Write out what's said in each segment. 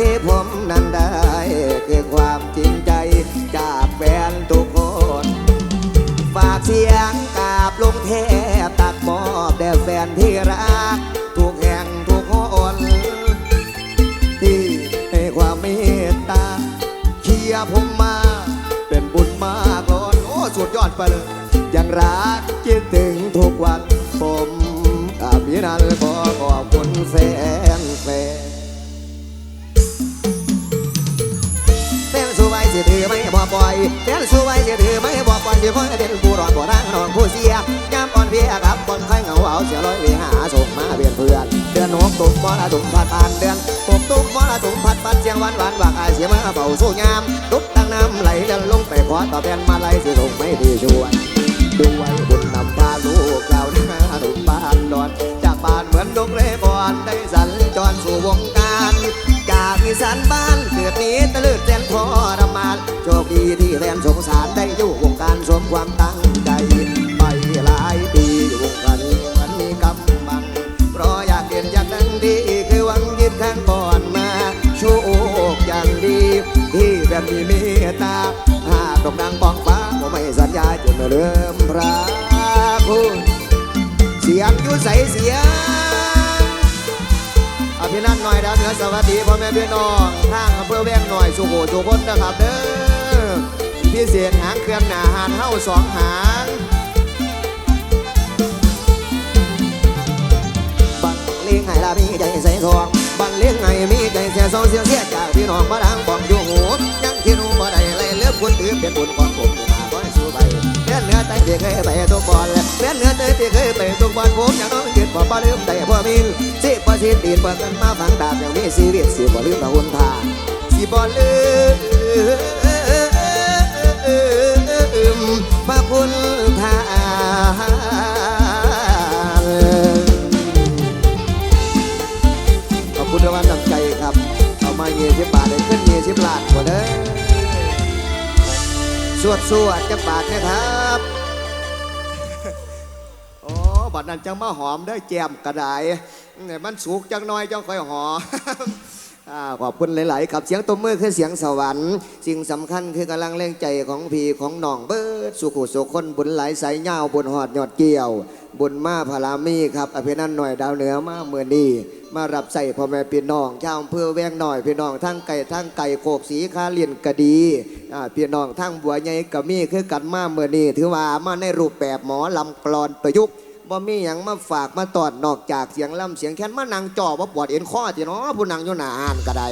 ที่ผมนั้นได้คือความจริงใจจากแฟนทุกคน ฝากเสียงกาบลงเทตักมอบแด่แฟนที่รัก ทุกแห่งทุกคนที่ให้ความเมตตาเชียผมมา เป็นบุญมากล้นโอ้สุดยอดไปเลย ยังรักคิดถึงทุกวันผมอภินันท์ แฟนสู้ไว้สิถือไม่บ่ปล่อยสิคอเป็นผู้รอดผู้ร่างนองผู้เสียยามอ่อนเพียครับคนไข้เหงาเอาเสียร้อยเวหาส่งมาเบียนเพื่อนเดือนหกตุกมรสุมพัดผ่านเดือนหกตุกมรสุมพัดปัดเสียงหวานหวานวากอายเสียมาเฝ้าสู้ยามตุกตั้งน้ำไหลเดินลงไปขอต่อบแทนมาไหลสิส่งไม่ดีชวนด้วยบุญนำพาลูกเราหน้าหนุ่มบ้านดอนจากบ้านเหมือนดงเรบอนได้สัญจรสู่วงการจากอีสานบ้านเกิดนี้ ที่แบบมีเมตตาหากตกดังปองฟ้าก็ไม่สัญญาจะไม่เริ่มพระคุณเสียงยุ่ใสเสียงอภินันหน่อยดาวเหนือสวัสดีพ่อแม่พี่น้องทางอำเภอแวงหน่อยสุโขสุพนนะครับเด้อพิเศษหางเครื่องหนาหานเฮ้าสองหางบังเลี้ยงไห้ละมีใจใสทอง บังเลี้ยงไห้มีใจเสียสองเสียเสียจากพี่น้องมาดังบอกอยู่หูยังคิดหูบ่ได้เลยเลือกคนถือเป็นบุญของผมมาขอให้สู้ไปเพื่อเนื้อใจที่เคยไปทุกบอลเพื่อเนื้อใจที่เคยไปทุกบอลผมยังต้องคิดบ่บ่ลืมใจบ่มีสิบ่สิตีนเปิดกันมาฝังดาบยังมีชีวิตสิบ่ลืมพระคุณทานสิบ่ลืมพระคุณทา สิบบาทได้ขึ้นเยี่สิบล้านกว่าเด้อสวดสวดจะบาทนะครับโอ้บัดนั้นจังมาหอมได้แจมกระไดเนี่ยมันสุกจังน้อยจังค่อยหอมอ่า ขอบคุณหลาย ๆ ครับเสียงตบมือคือเสียงสวรรค์ สิ่งสำคัญคือกำลังแรงใจของพี่ของน้องเบิร์ดสุขุสุคนบุญหลายสายเงาบุญหอดยอดเกี่ยว บุญมาพารามีครับอภินันหน่อยดาวเหนือมาเมื่อนี้มารับใส่พ่อแม่พี่น้องชาวอำเภอแวงหน่อยพี่น้องทั้งไก่ทั้งไก่โคกสีคาเลียนกะดีอ่าพี่น้องทั้งบัวใหญ่กะมีคือกันมาเมื่อนี้ถือว่ามาในรูปแบบหมอลำกลอนประยุกต์ บ่มีหยังมาฝากมาตอดนอกจากเสียงล่ำเสียงแค้นมานั่งจ่อว่าปวดเอ็นข้อจีเนาะผู้นั่งอยู่หน้าอ่านก็ได้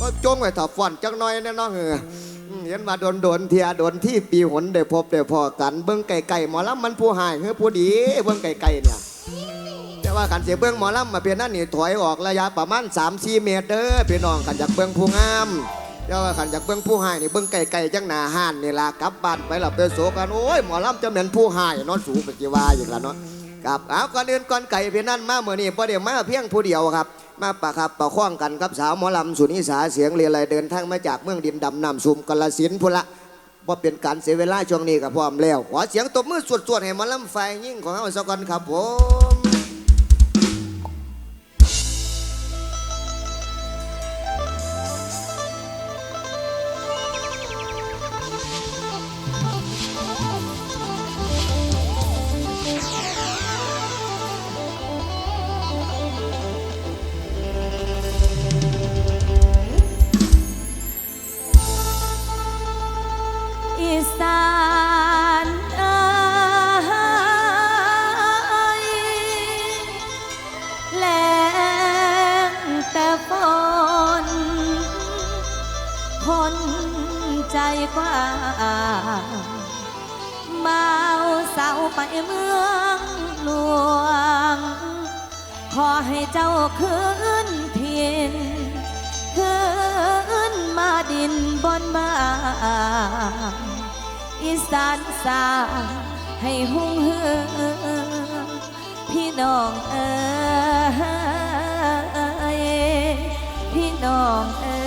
ก็จงไว้ถ้าฟอนจักหน่อยแน่นอนเอออืมเห็นว่าโดนโดนๆเทียโดนที่ปีหนได้พบได้พอกันเบิ้งไก่ไก่หมอลำมันผู้หายคือผู้ดีเบิ้งไก่ไก่เนี่ย แต่ว่าขันเสียเบิ้องหมอลำมาเพียงนั่นนี่ถอยออกระยะประมาณ3-4เมตรเด้อพี่น้องขันจากเบิ้องผู้งาม แต่ว่าขันจากเบิ้งผู้หายนี่เบิ้งไก่ไก่จังหนาห่านนี่ล่ะกลับบ้านไปหลับไปโศกันโอ้ยหมอลำจะเหม็นผู้หายเนอนสูงปฏิวาอย่างละเนาะครับเอาก่อนอื่นก่อนไก่เพียงนั่นมาเมื่อนี้พอเดี๋ยวมาเพียงผู้เดียวครับ มาปะครับประข้องกันครับสาวหมอลำสุนิสาเสียงเรียอะไรเดินทางมาจากเมืองดินดำน้ำซุมกาลสินพุละว่าเป็นการเสียเวลาช่วงนี้กับพร้อมแล้วขอเสียงตบมือสวดๆให้หมอลำไฟยิ่งของเราสักคนครับผม ใจกว้าเมาเศร้าไปเมืองหลวง ขอให้เจ้าคืนถิ่นขึ้นมาดินบนบ้านอีสานสาให้หุ่งเฮือพี่น้องเอ๋ยพี่น้องเอ๋ย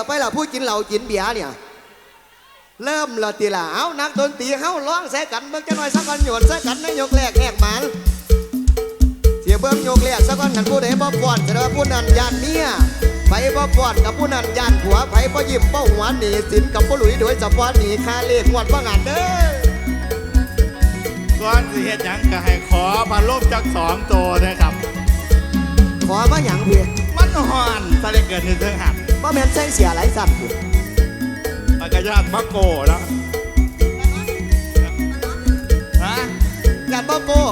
เราไปเราพูดกินเหล้ากินเบียร์เนี่ย เริ่มและตีละเอานักดนตรีเฮาร้องแสกันเบิ่งจะหน่อยสักกันโยนแสกันในยกแรกแหกหมันเสียเบิ่งยกแรกสักกันกันผู้ใดบ่ป้อนแสดงว่าผู้นั้นยานเมียไผบ่ป้อนกับผู้นั้นยานผัวไผบ่ยิ้มบ่หัวหนีสินกับผู้หลุยโดยเฉพาะหนีค่าเลขงวดว่างานเด้อก่อนสิเฮ็ดหยังก็ให้ขอพันลมจากสองตัวนะครับ ขอมาหยังพี่มันหอนทะเลเกิดถึงเทิงหัก บ่แม่นใส่เสียหลายสั่นพี่ปากกายาดพักโกแล้วฮะยานบ่โก้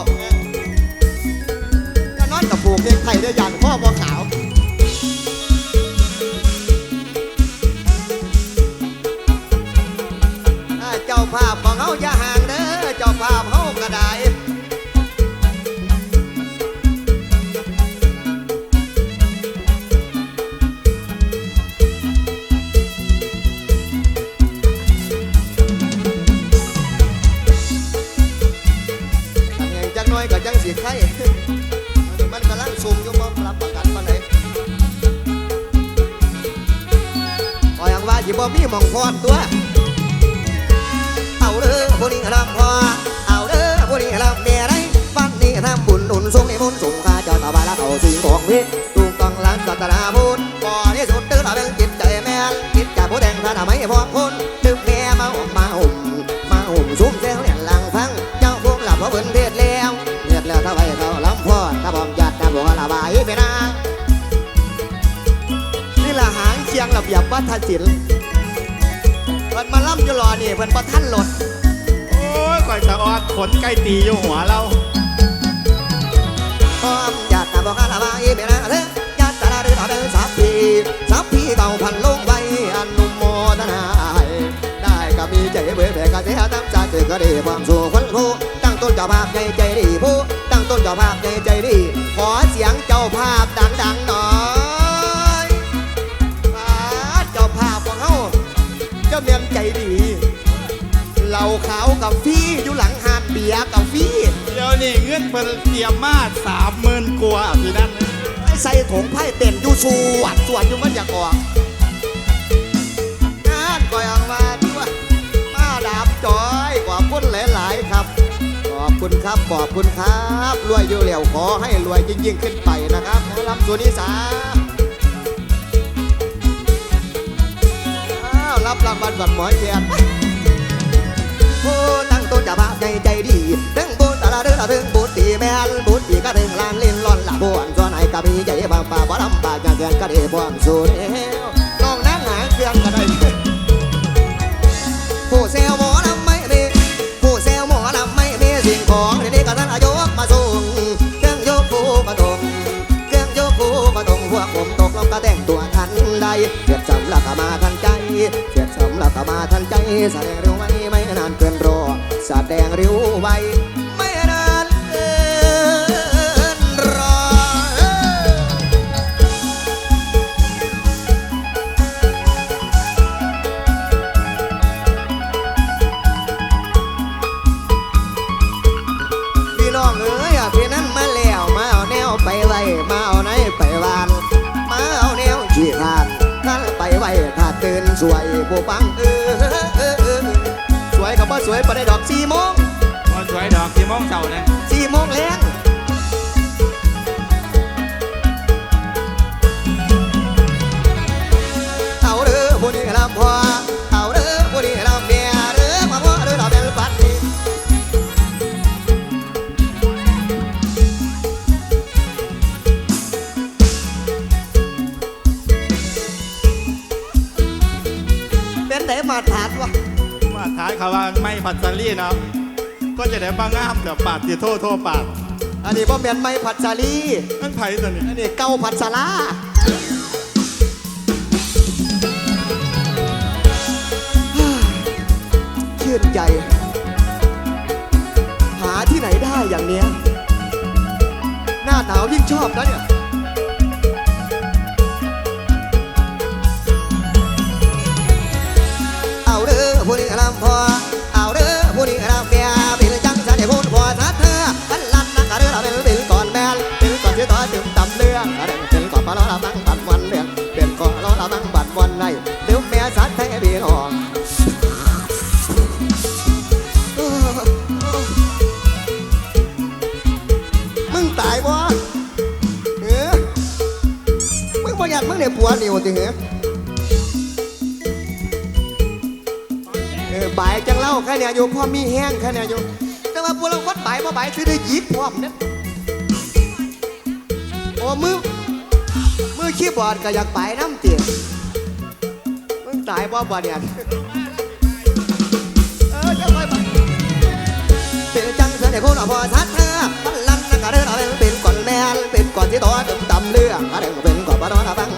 ก็นอนกับผูกเด็กไทยได้อยานพ่อบ่ขาว สิบ่มีมองพอดตัว เอาเด้อผู้นี้รับพอเอาเด้อผู้นี้รับเมียไรบ้านนี้ทำบุญหนุนทรงในมุนสูงข้าเจ้าตาบาละเขาสิ่งของวิถูกต้องรักศาสนาพุทธก่อนที่สุดเด้อเราเป็นจิตใจแม่จิตจากผู้แดงพระธรรมให้พอคนตึกแม่มาห่มมาห่มมาห่มซุ้มเซลเนี่ยหลังฟัง เจ้าพวกหลับเพราะเพิ่นเทศแล้วเทศแล้วถ้าไปเขาลำพอถ้าบอมจัดถ้าบอกละบายไปนะนี่ละหางเชียงระเบียบวัฒนศิลป์เพิ่น ล่ำอยู่รอนี่เพิ่นประท่านหลด โอ้ยก่อยตะออดขนใกล้ตีอยู่หัวเรา พร้อมญาติบอกอาลาบายเบนะเถอะญาติตาเดือดเดินสับพีสับพีเก่าพันลงไว้อนุโมทนาได้ก็มีใจเบื่อแผ่กระเสียตั้งใจเกิดก็ดีความสุขคนผู้ตั้งต้นเจ้าภาพใจใจดีผู้ตั้งต้นเจ้าภาพใจใจดี ขอเสียงเจ้าภาพดัง นเงินเตรียมมาสามหมื่นกว่าพี่นั่นใส่ถุงไพ่เต็นอยู่สวดสวดอยู่มันอยากออกงานก่อยออกมาด้วยมาดาบจอยขอบคุณหลาย ๆ ครับ ขอบคุณครับขอบคุณครับรวยอยู่แล้วขอให้รวยยิ่งๆขึ้นไปนะครับหมอลำสุนิสาอ้าวรับรางวัลก่อนหมอเทียนผู้ตั้ำบากงเกินก็ได้บ่วงสูนน้องนั่งหางเครื่องก็ได้ผู้เซลหมอลำไม่มีผู้เซลหมอลำไม่มีสิ่งของที่นี่ก็ท่านอายกมาส่งเครื่องยกผู้กระตงเครื่องยกผู้กระตงพวกผมตกลงก็แต่งตัวทันใดเสียดสำลักก็มาทันใจเสียดสำลักก็มาทันใจแสดงเร็วไว้ไม่นานเกินรอแสดงเร็วไว้ สวยผู้ปังเออเออเออเออสวยกับว่าสวยไปได้ดอกสี่โมงพอสวยดอกที่มองเจ้านะสี่โมงแรง ท้ายเขาว่าไม่พัตตารี่เนาะก็จะได้มางามเดี๋ยวปาดที่โทษโทษปาดออันนี้พ่อแม่นไม้ผัดสาลีนั่นไผ่ตัวนี้อันนี้เก้าผัดสาลาชื่นใจ หาที่ไหนได้อย่างเนี้ย หน้าหนาวยิ่งชอบนะเนี่ย วนิวติเหรอเออบ่ายจังเล่าแค่เนี่ยอยู่พ่อมีแห้งแค่เนี่ยอยู่แต่ว่าพวกเราคนบ่ายบ่บ่ายคือได้ยิบพร้อมเนี่ยโอ้มือมือคีย์บอดก็อยากไปน้ำเตี๋ยมึงตายบ่บ่เนี่ยเออจะไปเป็นจังเสน่ห์คนพอชัดเธอพันลันนักกรเดินเอาเป็นเป็นก่อนแม่เป็นก่อนที่ต่อถึงตำเรื่องอะไรก็เป็นก่อนบ้านเราบังบันมัน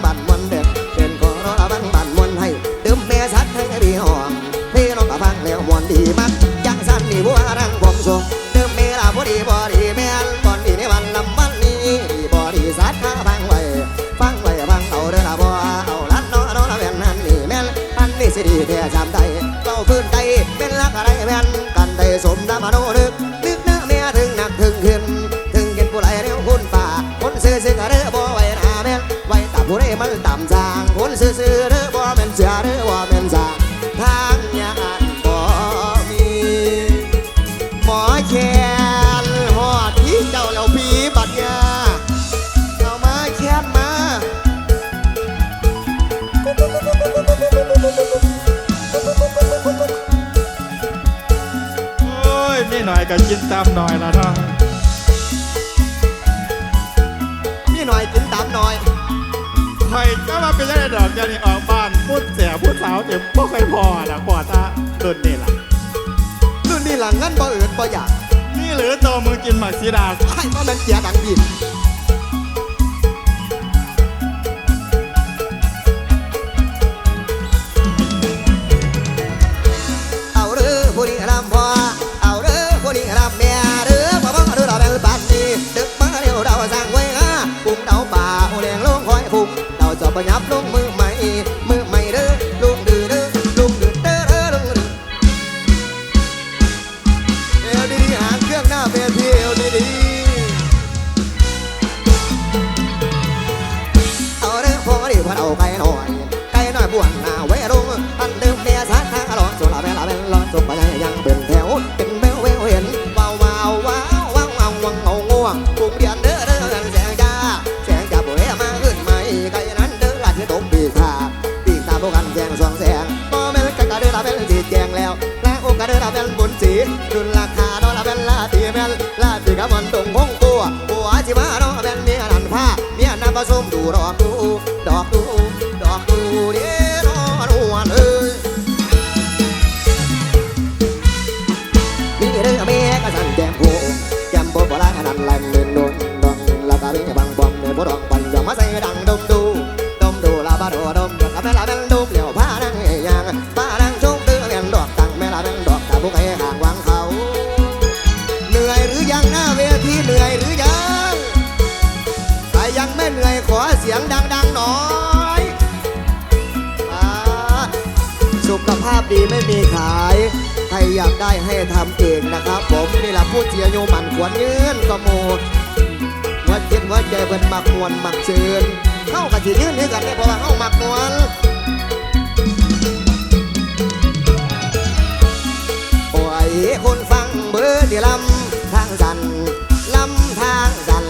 เด็ น่อยก็กินตามหน่อยละเนาะมีหน่อยกินตามหน่อยไผ่ก็มาเป็นยังไงดอกอย่างนี้ออกบ้านพูดเสียพูดสาวเจ็บบ่เคยพอนะกว่าตาโดนนี่ล่ะรุ่นนี้หลังงั้นบ่เอิดบ่อยากนี่หรือโตมึงกินหมากซีดาไอ้บ่แมันเจียดังบิน จะ เมียนันผสมดูรอบดูดอกดู ดีไม่มีขาย ใครอยากได้ให้ทำเองนะครับ ผมนี่แหละผู้เจียโยมันขวัญยืนก็โมดวัดเจ็ดวัดใจเป็นมักมวนมักเชิญเข้ากับจียืนนี่กันได้เพราะว่าเข้ามักมวนโอ้ยคนฟังเบอร์ที่ลำทางสันลำทางสัน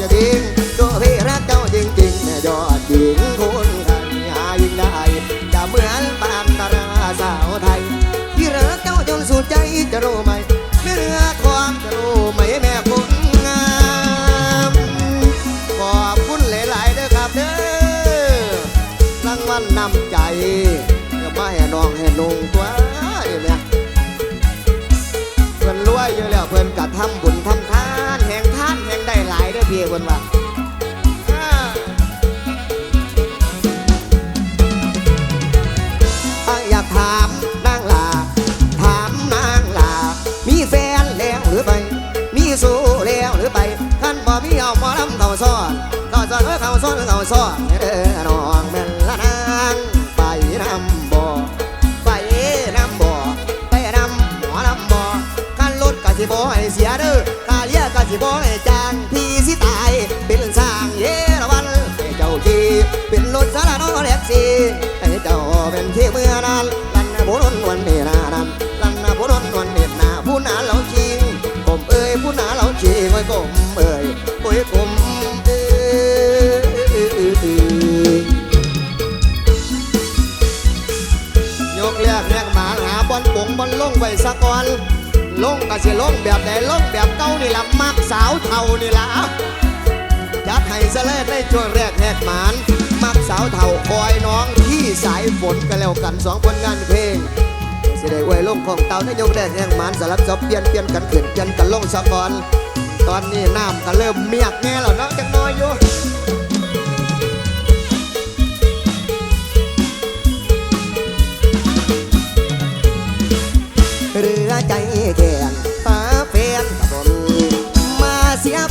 จะทิ้ตัวพี่รักเจ้าจริงๆแม่ยอดหญิงคนขันหายิ่งได้จะเหมือนปานตราสาวไทย ที่รักเจ้าจนสุดใจจะรู้ไหมเมื่อความจะรู้ไหมแม่คนงามขอบคุณหลายๆเด้อครับเด้อรางวัลนำใจก็มาให้น้องให้นุ่งตัวเนี่ยเพื่อนรวยเยอะแล้วเพื่อนกะทำบุญทำ เด้อพี่เพิ่นว่า ไว้สักก่อนลงก็สิลงแบบใดลงแบบเก่านี่ละมักสาวเท่านี่ละจัดให้ซะเลยในช่วงแรกแหกหมานมักสาวเท่าคอยน้องที่สายฝนกันแล้วกันสองผลงานเพลงสิได้ไว้ลงของเต่าในยกแรกแหกหมานสลับซับเปลี่ยนเปลี่ยนกันขึ้นกันกันลงสักก่อน ตอนนี้น้ำก็เริ่มเมียกแง่แล้วเนาะจังน้อยอยู่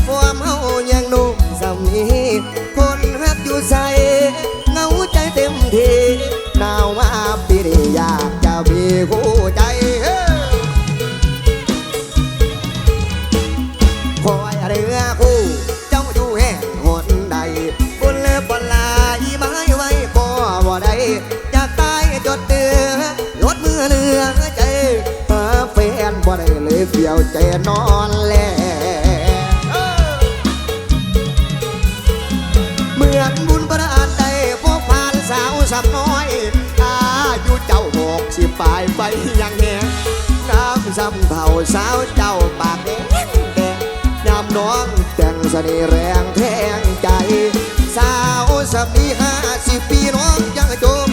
ฟอมเฮายังนุ่มสามีคนฮักอยู่ใสเงาใจเต็มทีหนาวมาปีนี้อยากจะมีคู่ใจคอยเรือคู่เจ้าอยู่แห่งหนใดบนเลือบนลายไม้ไว้บ่บ่ได้อยากตายจดเดือลดมือเรือใจหาแฟนบ่ได้เลยเฟียวใจนอน ไปยังแหงน้ำซ้ำเผาสาวเจ้าปากแดงแดงยามน้องแต่งเสน่ห์แรงแทงใจ สาวสามีห้าสิบปีน้องยังจม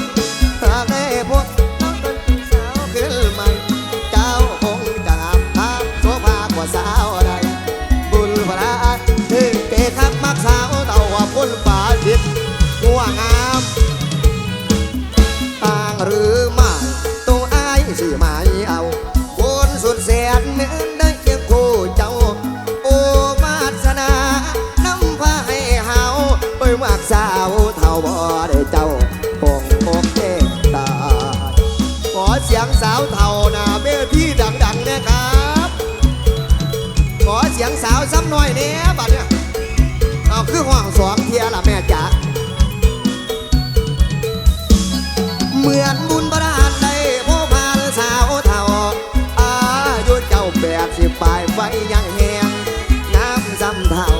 บัดเนี่ยเอาคือห้องสองเทียละแม่จ๋าเหมือนบุญบรานได้พบพานสาวเท่าอายุเจ้าแปดสิบปลายไฟยังแหงน้ำซ้ำเท่า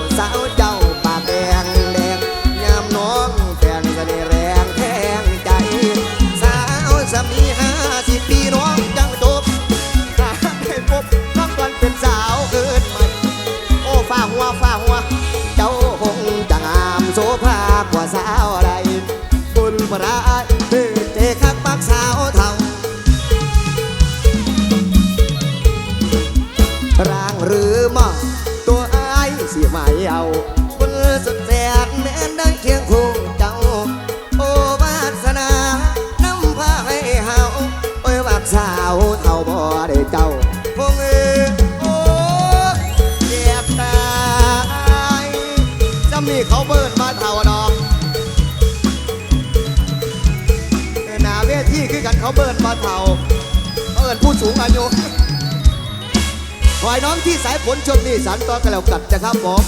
น้องที่สายฝนช่วงนี้สันต่อกันแล้วกัดนะครับผม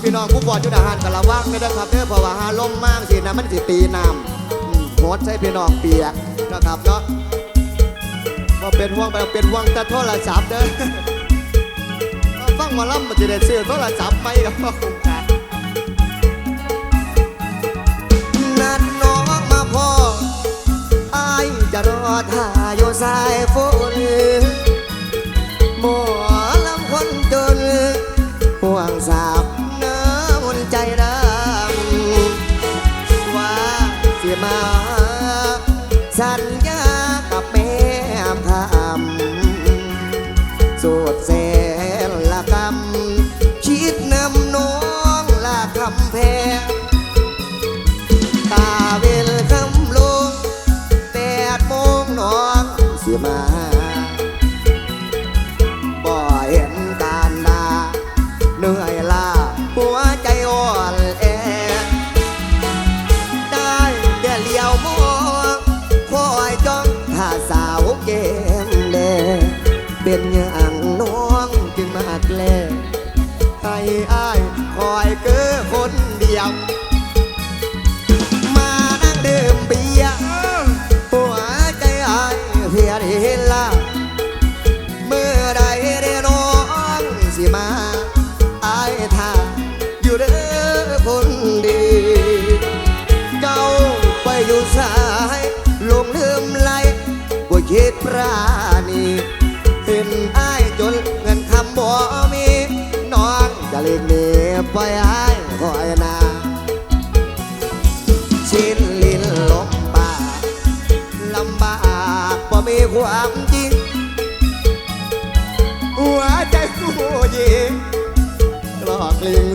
พี่น้องผู้บอลยุทธหารกันละว่างไม่ได้ครับเด้อเพราะว่าหาลมมากสินะมันสิตีน้ำอืมดใช้พี่น้องเปียกนะครับเนาะว่าเป็นห่วงไปเป็นห่วงแต่โทรศัพท์เด้อฟังมาล่ำมันจะได้ซื้อโทรศัพท์ไหมครับนั่นัดน้องมาพ่ออายจะรอท่าอยู่สายฝนหมอ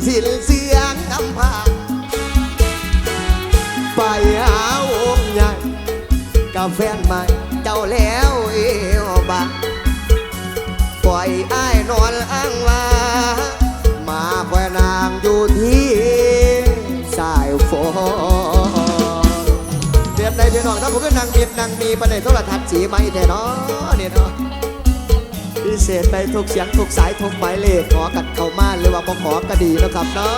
สิ้นเสียงคำพาไปหาวงใหญ่กับแฟนใหม่เจ้าแล้วเอวบาปล่อยอ้ายนอนอ้างว่ามาคอยนางอยู่ที่สายฝนเรียบในพี่น้องถ้าผมก็นางเมียนนางมีประเด็นโทรทัศน์สีไหมแท้เนาะเนี่ยเนาะ พิเศษไปทุกเสียงทุกสายทุกหมายเลขขอกันเข้ามาหรือว่าบ่ขอก็ดีนะครับเนาะ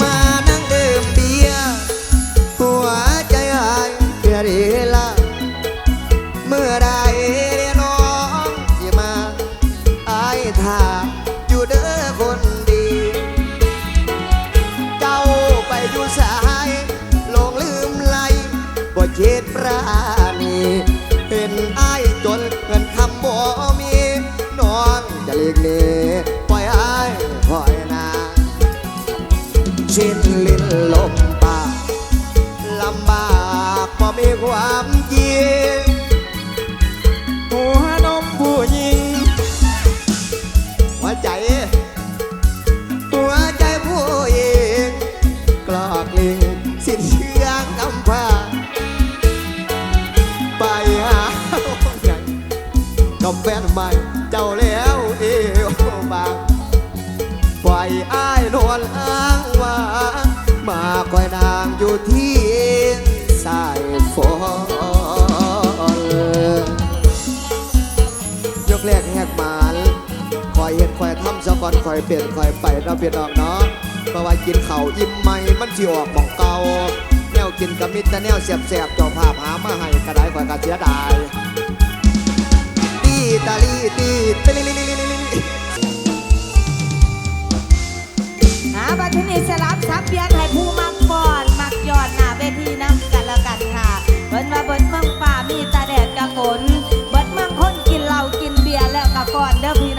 มานั่งดื่มเบียร์หัวใจหายเพียรีละเมื่อไร อนคอยเปลี่ยนคอยไปเราเปลี่ยนออกเนาะเพราะว่ากินเข่าอิ่มใหม่มันที่ออกมองเก่าแนวกินกับมิตรแต่แนวเสียบเสบจอภาพหามาให้กระไดคอยกระเสียดายตีตาลีตีตลีลีลีลีลีหาบัตรนิสลับซับเพียงให้ผู้มักบอนมักยอดหน้าเวทีน้ำกันละกันค่ะเบิ้นว่าเบิ้นเมืองป่ามีตาแดดกระฝนเบิ้นเมืองคนกินเหล้ากินเบียร์แล้วกระก่อนเด้อพี่